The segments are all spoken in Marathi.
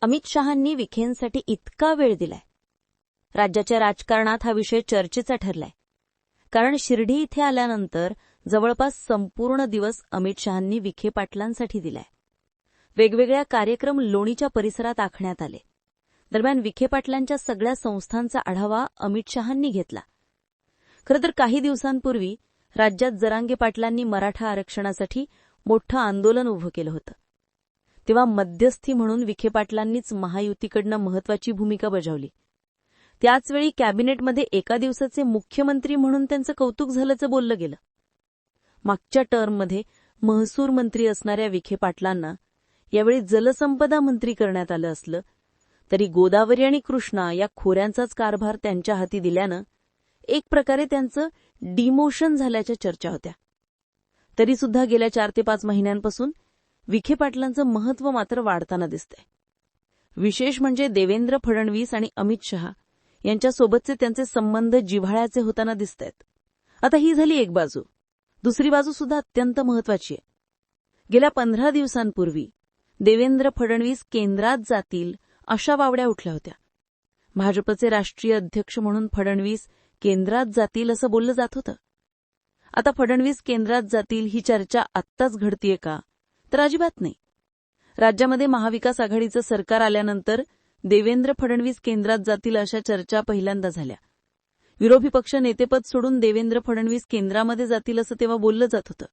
अमित शहांनी विखेंसाठी इतका वेळ दिलाय. राज्याच्या राजकारणात हा विषय चर्चेचा ठरलाय. कारण शिर्डी इथे आल्यानंतर जवळपास संपूर्ण दिवस अमित शहांनी विखे पाटलांसाठी दिलाय. वेगवेगळ्या कार्यक्रम लोणीच्या परिसरात आखण्यात आले. दरम्यान विखे पाटलांच्या सगळ्या संस्थांचा आढावा अमित शहांनी घेतला. खरं तर काही दिवसांपूर्वी राज्यात जरांगे पाटलांनी मराठा आरक्षणासाठी मोठं आंदोलन उभं केलं होतं. तेव्हा मध्यस्थी म्हणून विखे पाटलांनीच महायुतीकडनं महत्वाची भूमिका बजावली. त्याचवेळी कॅबिनेटमध्ये एका दिवसाचे मुख्यमंत्री म्हणून त्यांचं कौतुक झाल्याचं बोललं गेलं. मागच्या टर्ममध्ये महसूर मंत्री असणाऱ्या विखे पाटलांना यावेळी जलसंपदा मंत्री करण्यात आलं असलं तरी गोदावरी आणि कृष्णा या खोऱ्यांचाच कारभार त्यांच्या हाती दिल्यानं एक प्रकारे त्यांचं डिमोशन झाल्याच्या चर्चा होत्या. तरीसुद्धा गेल्या चार ते पाच महिन्यांपासून विखे पाटलांचं महत्त्व मात्र वाढताना दिसतंय. विशेष म्हणजे देवेंद्र फडणवीस आणि अमित शहा यांच्यासोबतचे त्यांचे संबंध जिव्हाळ्याचे होताना दिसत आहेत आता ही झाली एक बाजू. दुसरी बाजू सुद्धा अत्यंत महत्वाची आहे. गेल्या पंधरा दिवसांपूर्वी देवेंद्र फडणवीस केंद्रात जातील अशा वावड्या उठल्या होत्या. भाजपचे राष्ट्रीय अध्यक्ष म्हणून फडणवीस केंद्रात जातील असं बोललं जात होतं. आता फडणवीस केंद्रात जातील ही चर्चा आत्ताच घडतीये का? तर अजिबात नाही. राज्यामध्ये महाविकास आघाडीचं सरकार आल्यानंतर देवेंद्र फडणवीस केंद्रात जातील अशा चर्चा पहिल्यांदा झाल्या. विरोधी पक्ष नेतेपद सोडून देवेंद्र फडणवीस केंद्रामध्ये जातील असं तेव्हा बोललं जात होतं.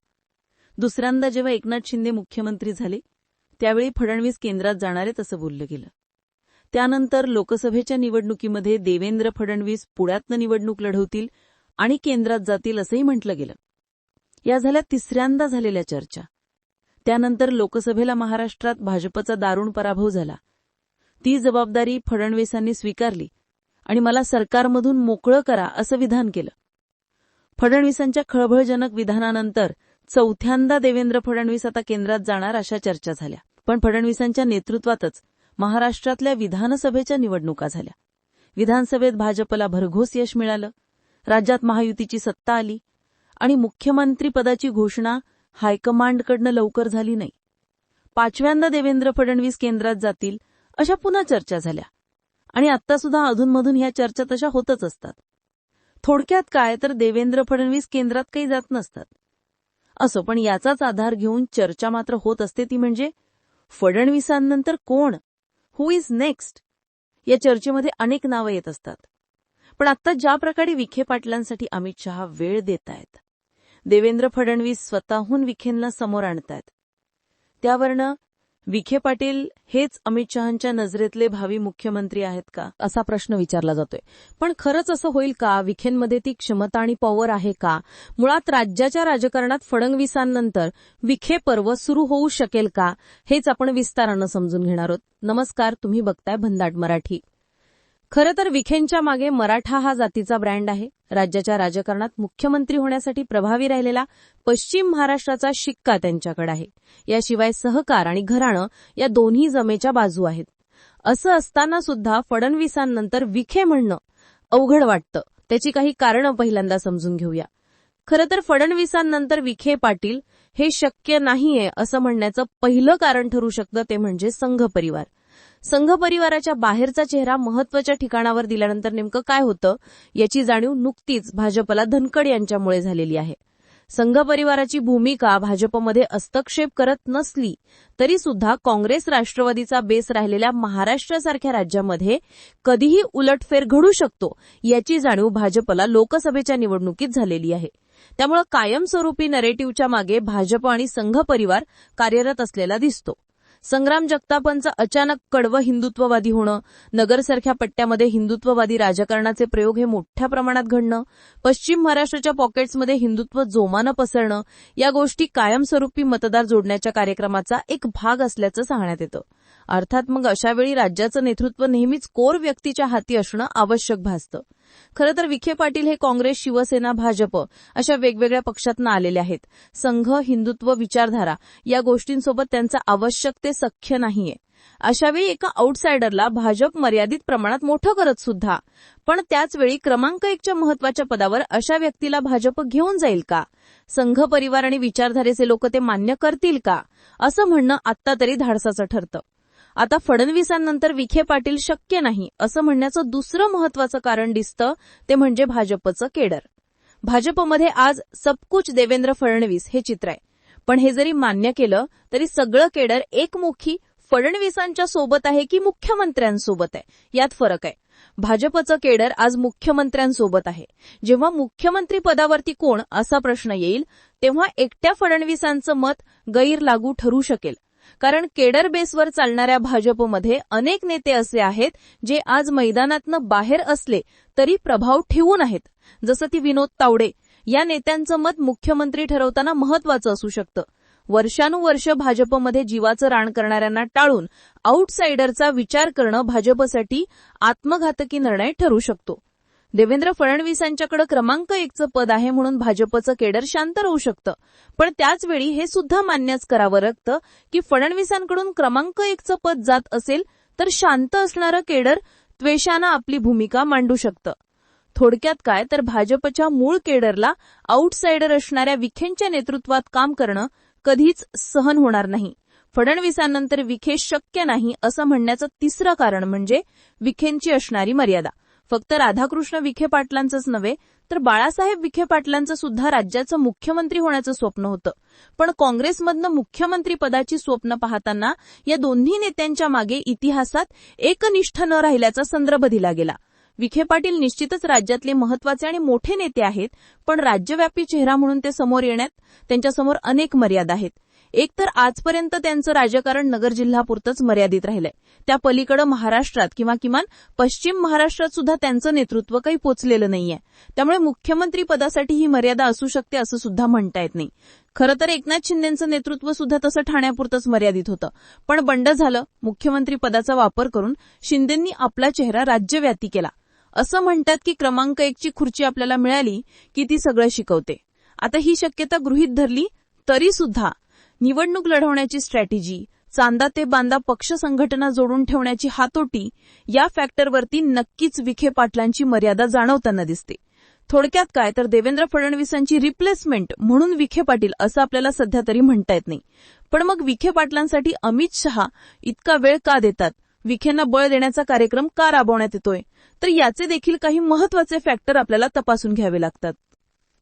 दुसऱ्यांदा जेव्हा एकनाथ शिंदे मुख्यमंत्री झाले त्यावेळी फडणवीस केंद्रात जाणार आहेत असं बोललं गेलं. त्यानंतर लोकसभेच्या निवडणुकीमध्ये देवेंद्र फडणवीस पुण्यातनं निवडणूक लढवतील आणि केंद्रात जातील असंही म्हटलं गेलं. या झाल्या तिसऱ्यांदा झालेल्या चर्चा. त्यानंतर लोकसभेला महाराष्ट्रात भाजपचा दारुण पराभव झाला. ती जबाबदारी फडणवीसांनी स्वीकारली आणि मला सरकारमधून मोकळं करा असं विधान केलं. फडणवीसांच्या खळबळजनक विधानानंतर चौथ्यांदा देवेंद्र फडणवीस आता केंद्रात जाणार अशा चर्चा झाल्या. पण फडणवीसांच्या नेतृत्वातच महाराष्ट्रातल्या विधानसभेच्या निवडणुका झाल्या. विधानसभेत भाजपला भरघोस यश मिळालं. राज्यात महायुतीची सत्ता आली आणि मुख्यमंत्रीपदाची घोषणा हायकमांडकडनं लवकर झाली नाही. पाचव्यांदा देवेंद्र फडणवीस केंद्रात जातील अशा पुन्हा चर्चा झाल्या. आणि आत्तासुद्धा अधूनमधून ह्या चर्चा तशा होतच असतात. थोडक्यात काय तर देवेंद्र फडणवीस केंद्रात काही जात नसतात. असो पण याचाच आधार घेऊन चर्चा मात्र होत असते ती म्हणजे फडणवीसांनंतर कोण? हु इज नेक्स्ट या चर्चेमध्ये अनेक नावं येत असतात. पण आता ज्या प्रकारे विखे पाटलांसाठी अमित शहा वेळ देत आहेत देवेंद्र फडणवीस स्वतःहून विखेंना समोर आणतायत त्यावरनं विखे पाटील हेच अमित शहांच्या नजरेतले भावी मुख्यमंत्री आहेत का असा प्रश्न विचारला जातोय. पण खरंच असं होईल का विखेंमध्ये ती क्षमता आणि पॉवर आहे का? मुळात राज्याच्या राजकारणात फडणवीसांनंतर विखे पर्व सुरू होऊ शकेल का हेच आपण विस्तारानं समजून घेणार आहोत. नमस्कार तुम्ही बघताय भंदाट मराठी. खरं तर विखेंच्या मागे मराठा हा जातीचा ब्रँड आहे. राज्याच्या राजकारणात मुख्यमंत्री होण्यासाठी प्रभावी राहिलेला पश्चिम महाराष्ट्राचा शिक्का त्यांच्याकडे आहे. याशिवाय सहकार आणि घराणं या दोन्ही जमेच्या बाजू आहेत. असं असताना सुद्धा फडणवीसांनंतर विखे म्हणणं अवघड वाटतं. त्याची काही कारणं पहिल्यांदा समजून घेऊया. खरं तर फडणवीसांनंतर विखे पाटील हे शक्य नाहीये असं म्हणण्याचं पहिलं कारण ठरू शकतं ते म्हणजे संघ परिवार. संघ परिवाराच्या बाहेरचा चेहरा महत्त्वाच्या ठिकाणावर दिल्यानंतर नेमकं काय होतं याची जाणीव नुकतीच भाजपला धनकड यांच्यामुळे झालेली आहे. संघ परिवाराची भूमिका भाजपमध्ये हस्तक्षेप करत नसली तरी सुद्धा काँग्रेस राष्ट्रवादीचा बेस राहिलेल्या महाराष्ट्रासारख्या राज्यामध्ये कधीही उलटफेर घडू शकतो याची जाणीव भाजपला लोकसभेच्या निवडणुकीत झालेली आहे. त्यामुळे कायमस्वरूपी नरेटिव्हच्या मागे भाजप आणि संघ परिवार कार्यरत असलेला दिसतो. संग्राम जगतापांचं अचानक कडवं हिंदुत्ववादी होणं नगरसारख्या पट्ट्यामध्ये हिंदुत्ववादी राजकारणाचे प्रयोग हे मोठ्या प्रमाणात घडणं पश्चिम महाराष्ट्राच्या पॉकेट्समध्ये हिंदुत्व जोमानं पसरणं या गोष्टी कायमस्वरूपी मतदार जोडण्याच्या कार्यक्रमाचा एक भाग असल्याचं सांगण्यात येतं. अर्थात मग अशावेळी राज्याचं नेतृत्व नेहमीच कोर व्यक्तीच्या हाती असणं आवश्यक भासतं. खरं तर विखे पाटील हे काँग्रेस शिवसेना भाजप अशा वेगवेगळ्या पक्षातनं आलेले आहेत. संघ हिंदुत्व विचारधारा या गोष्टींसोबत त्यांचं आवश्यक ते सख्य नाहीये. अशावेळी एका आउटसायडरला भाजप मर्यादित प्रमाणात मोठं करत सुद्धा. पण त्याचवेळी क्रमांक एकच्या महत्त्वाच्या पदावर अशा व्यक्तीला भाजप घेऊन जाईल का? संघ परिवार आणि विचारधारेचे लोक ते मान्य करतील का? असं म्हणणं आत्ता तरी धाडसाचं ठरतं. आता फडणवीसांनंतर विखे पाटील शक्य नाही असं म्हणण्याचं दुसरं महत्वाचं कारण दिसतं ते म्हणजे भाजपचं केडर. भाजपमध्ये आज सबकुच देवेंद्र फडणवीस हे चित्र आहे. पण हे जरी मान्य केलं तरी सगळं केडर एकमुखी फडणवीसांच्या सोबत आहे की मुख्यमंत्र्यांसोबत आहे यात फरक आहे. भाजपचं केडर आज मुख्यमंत्र्यांसोबत आहे. जेव्हा मुख्यमंत्री पदावरती कोण असा प्रश्न येईल तेव्हा एकट्या फडणवीसांचं मत गैर लागू ठरू शकेल. कारण केडर बेसवर चालणाऱ्या भाजपमध्ये अनेक नेते असे आहेत जे आज मैदानातनं बाहेर असले तरी प्रभाव ठेवून आहेत. जसं ती विनोद तावडे. या नेत्यांचं मत मुख्यमंत्री ठरवताना महत्वाचं असू शकतं. वर्षानुवर्ष भाजपमध्ये जीवाचं रान करणाऱ्यांना टाळून आउटसाइडरचा विचार करणं भाजपसाठी आत्मघातकी निर्णय ठरू शकतो. देवेंद्र फडणवीसांच्याकडे क्रमांक एकचं पद आहे म्हणून भाजपचं केडर शांत राहू शकतं. पण त्याचवेळी हे सुद्धा मान्यच करावं लागतं की फडणवीसांकडून क्रमांक एकचं पद जात असेल तर शांत असणारं केडर त्वेषानं आपली भूमिका मांडू शकतं. थोडक्यात काय तर भाजपच्या मूळ केडरला आउटसाइडर असणाऱ्या विखेंच्या नेतृत्वात काम करणं कधीच सहन होणार नाही. फडणवीसांनंतर विखे शक्य नाही असं म्हणण्याचं तिसरं कारण म्हणजे विखेंची असणारी मर्यादा. फक्त राधाकृष्ण विखे पाटलांचंच नव्हे तर बाळासाहेब विखे पाटलांचं सुद्धा राज्याचं मुख्यमंत्री होण्याचं स्वप्न होतं. पण काँग्रेसमधनं मुख्यमंत्री पदाची स्वप्न पाहताना या दोन्ही नेत्यांच्या मागे इतिहासात एकनिष्ठ न राहिल्याचा संदर्भ दिला गेला. विखे पाटील निश्चितच राज्यातले महत्त्वाचे आणि मोठे नेते आहेत पण राज्यव्यापी चेहरा म्हणून ते समोर येण्यात त्यांच्यासमोर अनेक मर्यादा आहेत. एकतर आजपर्यंत त्यांचं राजकारण नगर जिल्हापुरतंच मर्यादित राहिलंय. त्या पलीकडे महाराष्ट्रात किंवा किमान पश्चिम महाराष्ट्रात सुद्धा त्यांचं नेतृत्व काही पोचलेलं नाहीये. त्यामुळे मुख्यमंत्री पदासाठी ही मर्यादा असू शकते असं सुद्धा म्हणता येत नाही. खरं तर एकनाथ शिंदेचं नेतृत्व सुद्धा तसं ठाण्यापुरतंच मर्यादित होतं. पण बंड झालं मुख्यमंत्री पदाचा वापर करून शिंदेंनी आपला चेहरा राज्यव्यापी केला. असं म्हणतात की क्रमांक एकची खुर्ची आपल्याला मिळाली की ती सगळं शिकवते. आता ही शक्यता गृहीत धरली तरी सुद्धा निवडणूक लढवण्याची स्ट्रॅटेजी चांदा ते बांदा पक्ष संघटना जोडून ठेवण्याची हातोटी या फॅक्टरवरती नक्कीच विखे पाटलांची मर्यादा जाणवताना दिसते. थोडक्यात काय? तर देवेंद्र फडणवीसांची रिप्लेसमेंट म्हणून विखे पाटील असं आपल्याला सध्या तरी म्हणता येत नाही. पण मग विखे पाटलांसाठी अमित शहा इतका वेळ का देतात? विखेंना बळ देण्याचा कार्यक्रम का राबवण्यात येतोय? तर याचे देखील काही महत्त्वाचे फॅक्टर आपल्याला तपासून घ्यावे लागतात.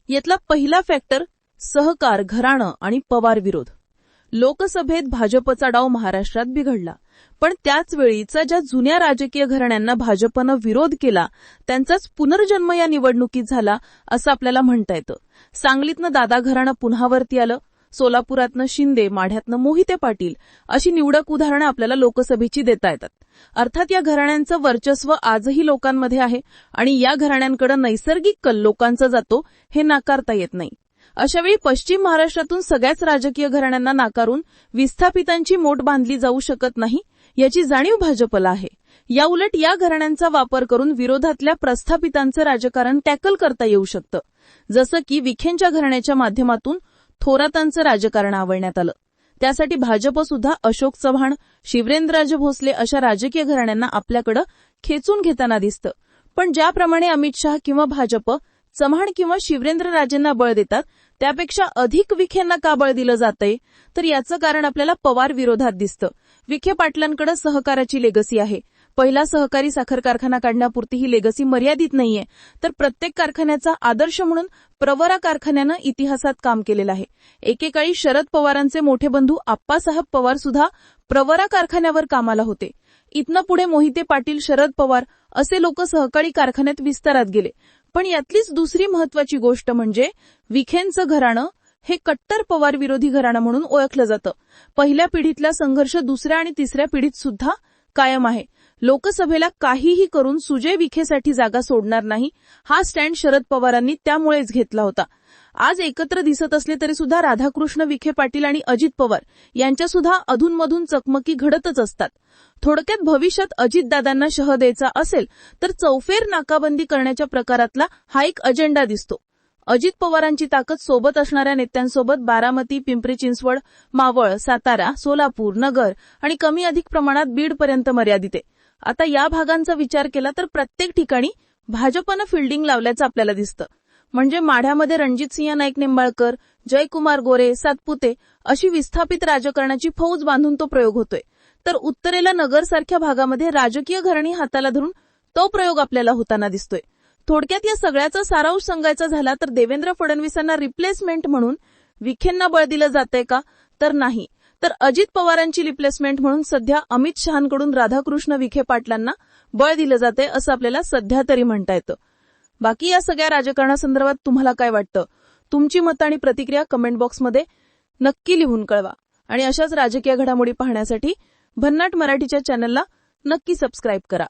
यातला पहिला फॅक्टर सहकार घराणं आणि पवार विरोध. लोकसभेत भाजपचा डाव महाराष्ट्रात बिघडला. पण त्याच वेळीचा ज्या जुन्या राजकीय घराण्यांना भाजपनं विरोध केला त्यांचाच पुनर्जन्म या निवडणुकीत झाला असं आपल्याला म्हणता येतं. सांगलीतनं दादा घराणं पुन्हावरती आलं सोलापुरातनं शिंदे माढ्यातनं मोहिते पाटील अशी निवडक उदाहरणं आपल्याला लोकसभेची देता येतात. अर्थात या घराण्यांचं वर्चस्व आजही लोकांमध्ये आहे आणि या घराण्यांकडे नैसर्गिक कल लोकांचा जातो हे नाकारता येत नाही. अशावेळी पश्चिम महाराष्ट्रातून सगळ्याच राजकीय घराण्यांना नाकारून विस्थापितांची मोट बांधली जाऊ शकत नाही याची जाणीव भाजपला आहे. या उलट या घराण्यांचा वापर करून विरोधातल्या प्रस्थापितांचं राजकारण टॅकल करता येऊ शकतं. जसं की विखेंच्या घराण्याच्या माध्यमातून थोरातांचं राजकारण आवडण्यात आलं. त्यासाठी भाजप सुद्धा अशोक चव्हाण शिवरेंद्रराजे भोसले अशा राजकीय घराण्यांना आपल्याकडे खेचून घेताना दिसतं. पण ज्याप्रमाणे अमित शहा किंवा भाजप चव्हाण किंवा शिवरेंद्र राजेंना बळ देतात त्यापेक्षा अधिक विखेंना का बळ दिलं जातंय? तर याचं कारण आपल्याला पवार विरोधात दिसतं. विखे पाटलांकडे सहकाराची लेगसी आहे. पहिला सहकारी साखर कारखाना काढण्यापुरती ही लेगसी मर्यादित नाहीये. तर प्रत्येक कारखान्याचा आदर्श म्हणून प्रवरा कारखान्यानं इतिहासात काम केलेलं आहे. एकेकाळी शरद पवारांचे मोठे बंधू आप्पासाहेब पवार सुद्धा प्रवरा कारखान्यावर कामाला होते. इथनं पुढे मोहिते पाटील शरद पवार असे लोक सहकारी कारखान्यात विस्तारात गेले. पण यातलीच दुसरी महत्वाची गोष्ट म्हणजे विखेंचं घराणं हे कट्टर पवार विरोधी घराणं म्हणून ओळखलं जातं. पहिल्या पिढीतला संघर्ष दुसऱ्या आणि तिसऱ्या पिढीत सुद्धा कायम आहे. लोकसभेला काहीही करून सुजय विखेसाठी जागा सोडणार नाही हा स्टँड शरद पवारांनी त्यामुळेच घेतला होता. आज एकत्र दिसत असले तरी सुद्धा राधाकृष्ण विखे पाटील आणि अजित पवार यांच्या सुद्धा अधूनमधून चकमकी घडतच असतात. थोडक्यात भविष्यात अजितदादांना शह द्यायचा असेल तर चौफेर नाकाबंदी करण्याच्या प्रकारातला हा एक अजेंडा दिसतो. अजित पवारांची ताकद सोबत असणाऱ्या नेत्यांसोबत बारामती पिंपरी चिंचवड मावळ सातारा सोलापूर नगर आणि कमी अधिक प्रमाणात बीडपर्यंत मर्यादित आहे. आता या भागांचा विचार केला तर प्रत्येक ठिकाणी भाजपनं फिल्डिंग लावल्याचं आपल्याला दिसतं. म्हणजे माढ्यामध्ये रणजितसिंह नाईक निंबाळकर जयकुमार गोरे सातपुते अशी विस्थापित राजकारणाची फौज बांधून तो प्रयोग होतोय. तर उत्तरेला नगरसारख्या भागामध्ये राजकीय घरणी हाताला धरून तो प्रयोग आपल्याला होताना दिसतोय. थोडक्यात या सगळ्याचा सारांश सांगायचा झाला तर देवेंद्र फडणवीसांना रिप्लेसमेंट म्हणून विखेंना बळ दिलं जातंय का? तर नाही. तर अजित पवारांची रिप्लेसमेंट म्हणून सध्या अमित शहाकडून राधाकृष्ण विखे पाटलांना बळ दिलं जाते असं आपल्याला सध्या तरी म्हणता येतं. बाकी या सगळ्या राजकारणासंदर्भात तुम्हाला काय वाटतं? तुमची मतं आणि प्रतिक्रिया कमेंट बॉक्समध्ये नक्की लिहून कळवा. आणि अशाच राजकीय घडामोडी पाहण्यासाठी भन्नाट मराठीच्या चॅनलला नक्की सबस्क्राईब करा.